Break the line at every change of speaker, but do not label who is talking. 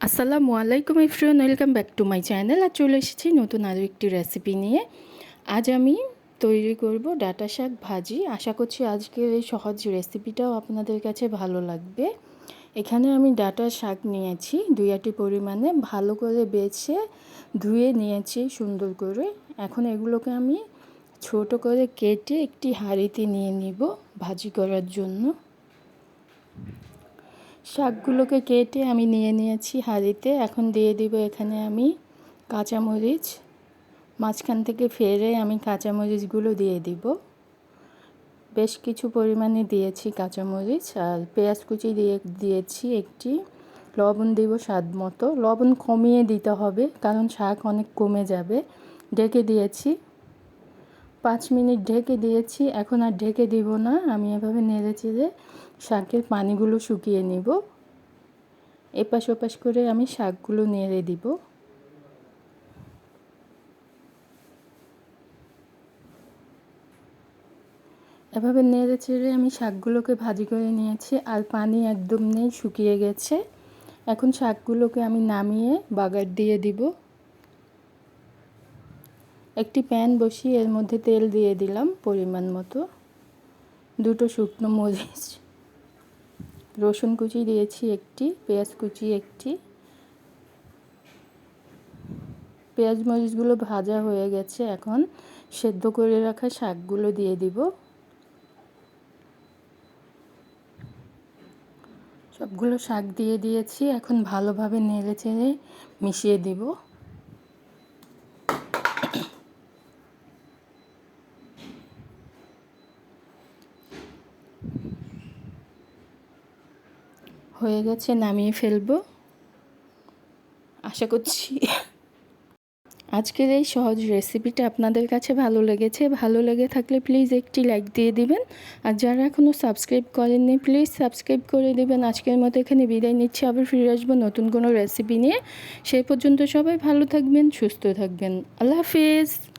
আসসালামু আলাইকুম everyone welcome back to my channel. আর চলে এসেছি নতুন আরও একটি রেসিপি নিয়ে। আজ আমি তৈরি করব ডাটা শাক ভাজি। আশা করছি আজকের এই সহজ রেসিপিটাও আপনাদের কাছে ভালো লাগবে। এখানে আমি ডাটা শাক নিয়েছি, দুই আটি পরিমাণে। ভালো করে বেছে ধুয়ে নিয়েছি সুন্দর করে। এখন এগুলোকে আমি ছোট করে কেটে একটি হাঁড়িতে নিয়ে নিব ভাজি করার জন্য। শাকগুলোকে কেটে আমি নিয়ে নিয়েছি হাঁড়িতে। এখন দিয়ে দিব এখানে আমি কাঁচামরিচ। মাঝখান থেকে ফেরে আমি কাঁচামরিচগুলো দিয়ে দিব। বেশ কিছু পরিমাণে দিয়েছি কাঁচামরিচ আর পেঁয়াজ কুচি দিয়ে, দিয়েছি একটি। লবণ দিব স্বাদ মতো। লবণ কমিয়ে দিতে হবে, কারণ শাক অনেক কমে যাবে। ডেকে দিয়েছি। পাঁচ মিনিট ঢেকে দিয়েছি। এখন আর ঢেকে দিব না। আমি এভাবে নেড়ে চেড়ে শাকের পানিগুলো শুকিয়ে নিব। এপাশ ওপাশ করে আমি শাকগুলো নেড়ে দিব। এভাবে নেড়ে চেড়ে আমি শাকগুলোকে ভাজি করে নিয়েছি আর পানি একদম নেই, শুকিয়ে গেছে। এখন শাকগুলোকে আমি নামিয়ে বাগার দিয়ে দিব। একটি প্যান বসিয়ে এর মধ্যে তেল দিয়ে দিলাম পরিমাণ মতো। দুটো শুকনো মরিচ, রসুন কুচি দিয়েছি একটি, পেঁয়াজ কুচি একটি। পেঁয়াজ মরিচগুলো ভাজা হয়ে গেছে, এখন সেদ্ধ করে রাখা শাকগুলো দিয়ে দিব। সবগুলো শাক দিয়ে দিয়েছি, এখন ভালোভাবে নেড়ে চেড়ে মিশিয়ে দিব। হয়ে গেছে, নামিয়ে ফেলব। আশা করছি। আজকের এই সহজ রেসিপিটা আপনাদের কাছে ভালো লেগেছে। ভালো লেগে থাকলে প্লিজ একটি লাইক দিয়ে দিবেন। আর যারা এখনও সাবস্ক্রাইব করেননি প্লিজ সাবস্ক্রাইব করে দিবেন। আজকের মতো এখানে বিদায় নিচ্ছি। আবার ফিরে আসব নতুন কোনো রেসিপি নিয়ে। সেই পর্যন্ত সবাই ভালো থাকবেন, সুস্থ থাকবেন। আল্লাহ হাফিজ।